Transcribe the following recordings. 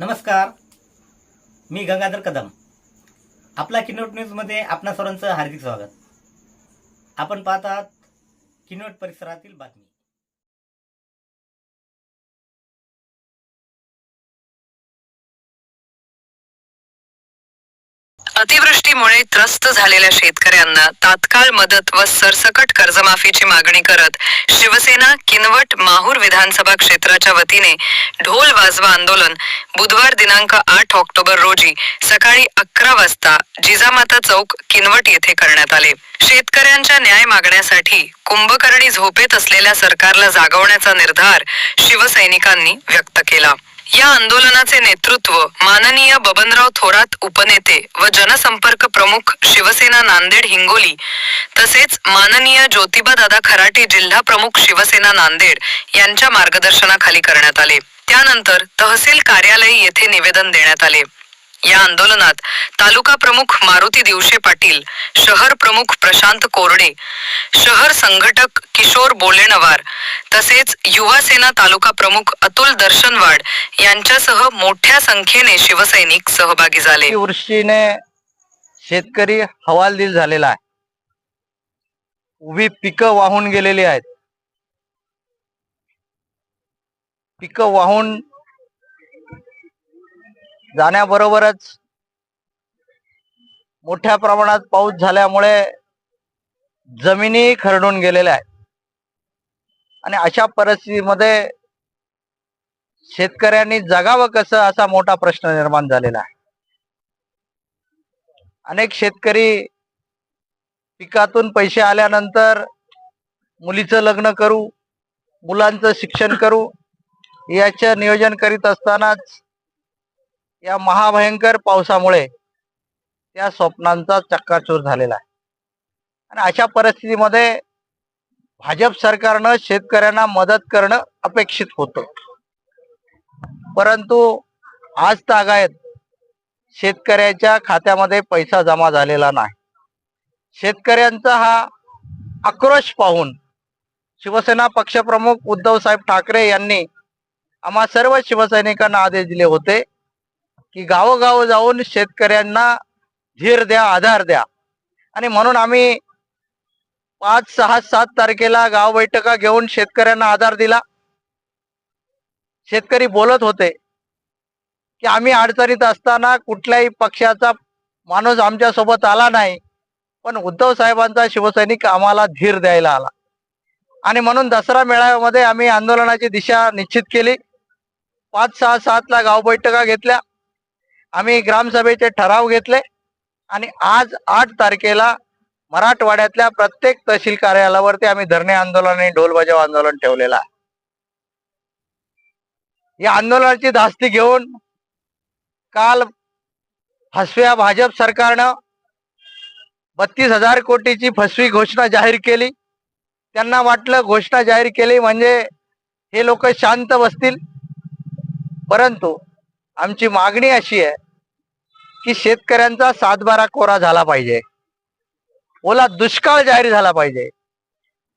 नमस्कार. मी गंगाधर कदम. आपला किनोट न्यूजमध्ये आपणा सर्वांचं हार्दिक स्वागत. आपण पाहत आहात किनोट परिसरातील बातमी. अतिवृष्टीमुळे त्रस्त झालेल्या शेतकऱ्यांना तात्काळ मदत व सरसकट कर्जमाफीची मागणी करत शिवसेना किनवट माहूर विधानसभा क्षेत्राच्या वतीने ढोल वाजवा आंदोलन बुधवार दिनांक आठ ऑक्टोबर रोजी सकाळी अकरा वाजता जिजामाता चौक किनवट येथे करण्यात आले. शेतकऱ्यांच्या न्याय मागण्यासाठी कुंभकर्णी झोपेत असलेल्या सरकारला जागवण्याचा निर्धार शिवसैनिकांनी व्यक्त केला. या आंदोलनाचे नेतृत्व माननीय बबनराव थोरात उपनेते व जनसंपर्क प्रमुख शिवसेना नांदेड हिंगोली तसेच माननीय ज्योतिबादादा खराटे जिल्हा प्रमुख शिवसेना नांदेड यांच्या मार्गदर्शनाखाली करण्यात आले. त्यानंतर तहसील कार्यालय येथे निवेदन देण्यात आले. या आंदोलनात तालुका प्रमुख मारुती दिवशे पाटील शहर प्रमुख प्रशांत कोरडे शहर संघटक किशोर बोलेणवार तसेच युवा सेना तालुका प्रमुख अतुल दर्शनवाड यांच्यासह मोठ्या संख्येने शिवसैनिक सहभागी झाले. वृष्टीने शेतकरी हवालदिल झालेला आहे. उभी पिकं वाहून गेलेली आहेत. पिकं वाहून जाण्याबरोबरच मोठ्या प्रमाणात पाऊस झाल्यामुळे जमिनी खरडून गेलेल्या आहेत. आणि अशा परिस्थितीमध्ये शेतकऱ्यांनी जगावं कसं असा मोठा प्रश्न निर्माण झालेला आहे. अनेक शेतकरी पिकातून पैसे आल्यानंतर मुलीचं लग्न करू मुलांचं शिक्षण करू याचं नियोजन करीत असतानाच या महाभयंकर पावसामुळे त्या स्वप्नांचा चक्काचूर झालेला आहे. आणि अशा परिस्थितीमध्ये भाजप सरकारनं शेतकऱ्यांना मदत करणं अपेक्षित होतं. परंतु आज तागायत शेतकऱ्याच्या खात्यामध्ये पैसा जमा झालेला नाही. शेतकऱ्यांचा हा आक्रोश पाहून शिवसेना पक्षप्रमुख उद्धव साहेब ठाकरे यांनी आम्हा सर्व शिवसैनिकांना आदेश दिले होते की गावोगाव जाऊन शेतकऱ्यांना धीर द्या आधार द्या. आणि म्हणून आम्ही पाच सहा सात तारखेला गाव बैठका घेऊन शेतकऱ्यांना आधार दिला. शेतकरी बोलत होते की आम्ही अडचणीत असताना कुठल्याही पक्षाचा माणूस आमच्यासोबत आला नाही पण उद्धव साहेबांचा शिवसैनिक आम्हाला धीर द्यायला आला. आणि म्हणून दसरा मेळाव्यामध्ये आम्ही आंदोलनाची दिशा निश्चित केली. पाच सहा सातला गाव बैठका घेतल्या. आम्ही ग्रामसभेचे ठराव घेतले आणि आज आठ तारखेला मराठवाड्यातल्या प्रत्येक तहसील कार्यालयावरती आम्ही धरणे आंदोलन आणि ढोल बजाव आंदोलन ठेवलेलं आहे. या आंदोलनाची धास्ती घेऊन काल फसव्या भाजप सरकारनं बत्तीस हजार कोटीची फसवी घोषणा जाहीर केली. त्यांना वाटलं घोषणा जाहीर केली म्हणजे हे लोक शांत बसतील. परंतु आमची मागणी अशी आहे की शेतकऱ्यांचा सातबारा कोरा झाला पाहिजे. ओला दुष्काळ जाहीर झाला पाहिजे.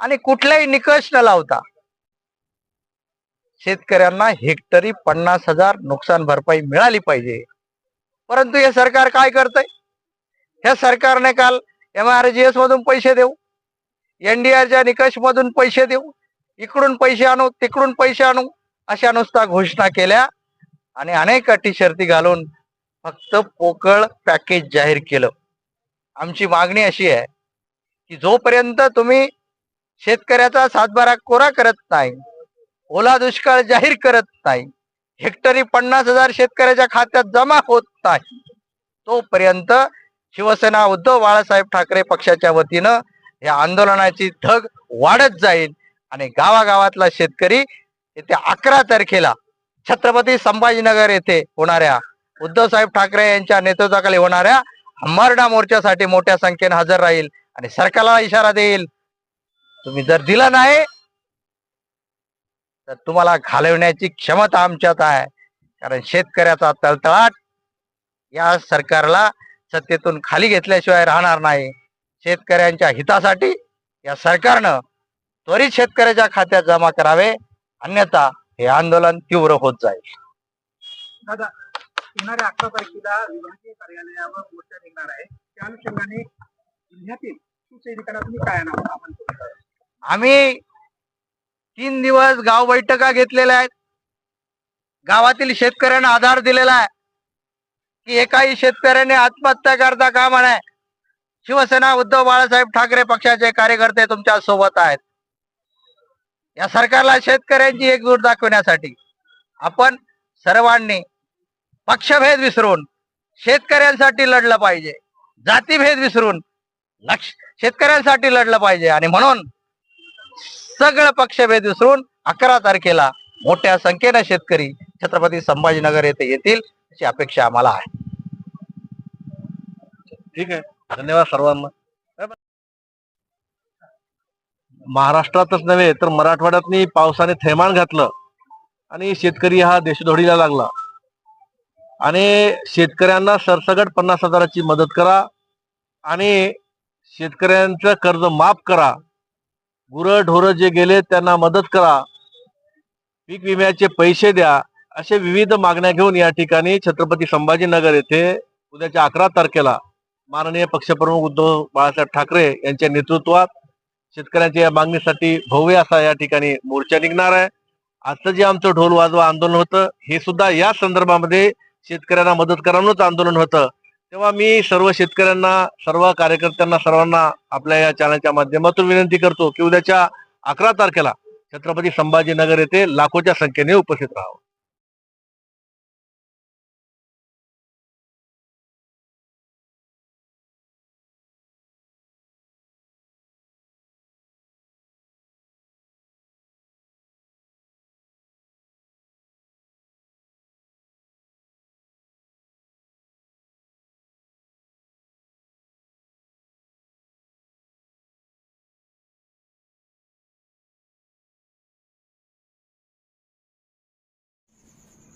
आणि कुठलाही निकष न लावता शेतकऱ्यांना हेक्टरी पन्नास हजार नुकसान भरपाई मिळाली पाहिजे. परंतु हे सरकार काय करतंय? ह्या सरकारने काल एम आर जी एस मधून पैसे देऊ एनडीआरच्या निकष मधून पैसे देऊ इकडून पैसे आणू तिकडून पैसे आणू अशा नुसता घोषणा केल्या आणि अनेक अटी शर्ती घालून फक्त पोकळ पॅकेज जाहीर केलं. आमची मागणी अशी आहे की जोपर्यंत तुम्ही शेतकऱ्याचा सातबारा कोरा करत नाही ओला दुष्काळ जाहीर करत नाही हेक्टरी पन्नास हजार शेतकऱ्याच्या खात्यात जमा होत नाही तोपर्यंत शिवसेना उद्धव बाळासाहेब ठाकरे पक्षाच्या वतीनं या आंदोलनाची धग वाढत जाईल आणि गावागावातला शेतकरी येत्या अकरा तारखेला छत्रपती संभाजीनगर येथे होणाऱ्या उद्धव साहेब ठाकरे यांच्या नेतृत्वाखाली होणाऱ्या अंबारडा मोर्चासाठी मोठ्या संख्येने हजर राहील आणि सरकारला इशारा देईल. तुम्ही जर दिला नाही तर तुम्हाला घालवण्याची क्षमता आमच्यात आहे. कारण शेतकऱ्याचा तळतळाट या सरकारला सत्तेतून खाली घेतल्याशिवाय राहणार नाही. शेतकऱ्यांच्या हितासाठी या सरकारनं त्वरित शेतकऱ्याच्या खात्यात जमा करावे. अन्यथा हे आंदोलन तीव्र होत जाईल. दादा येणाऱ्या अकरा तारखेला विभागीय कार्यालयावर मोर्चा निघणार आहे. त्या अनुषंगाने जिल्ह्यातील शिवसैनिकांना तुम्ही काय आणावं आपण आम्ही तीन दिवस गाव बैठका घेतलेल्या आहेत. गावातील शेतकऱ्यांना आधार दिलेला आहे की एकाही शेतकऱ्याने आत्महत्या करता कामा नये. शिवसेना उद्धव बाळासाहेब ठाकरे पक्षाचे कार्यकर्ते तुमच्यासोबत आहेत. या सरकारला शेतकऱ्यांची एकजूट दाखवण्यासाठी आपण सर्वांनी पक्षभेद विसरून शेतकऱ्यांसाठी लढलं पाहिजे. जातीभेद विसरून लक्ष शेतकऱ्यांसाठी लढलं पाहिजे. आणि म्हणून सगळं पक्षभेद विसरून अकरा तारखेला मोठ्या संख्येनं शेतकरी छत्रपती संभाजीनगर येथे येतील अशी अपेक्षा आम्हाला आहे. ठीक आहे. धन्यवाद सर्वांना. महाराष्ट्रातच नव्हे तर मराठवाड्यातनी पावसाने थैमान घातलं आणि शेतकरी हा देशधोडीला लागला. आणि शेतकऱ्यांना सरसगट पन्नास हजाराची मदत करा आणि शेतकऱ्यांचं कर्ज माफ करा. गुरं ढोरं जे गेले त्यांना मदत करा. पीक विम्याचे पैसे द्या. असे विविध मागण्या घेऊन या ठिकाणी छत्रपती संभाजीनगर येथे उद्याच्या अकरा तारखेला माननीय पक्षप्रमुख उद्धव बाळासाहेब ठाकरे यांच्या नेतृत्वात शेतकऱ्यांच्या या मागणीसाठी भव्य असा या ठिकाणी मोर्चा निघणार आहे. आजचं जे आमचं ढोल वाजवा आंदोलन होतं हे सुद्धा या संदर्भामध्ये शेतकऱ्यांना मदत करावंच आंदोलन होतं. तेव्हा मी सर्व शेतकऱ्यांना सर्व कार्यकर्त्यांना सर्वांना आपल्या या चॅनलच्या माध्यमातून विनंती करतो की उद्याच्या अकरा तारखेला छत्रपती संभाजीनगर येथे लाखोच्या संख्येने उपस्थित राहावं.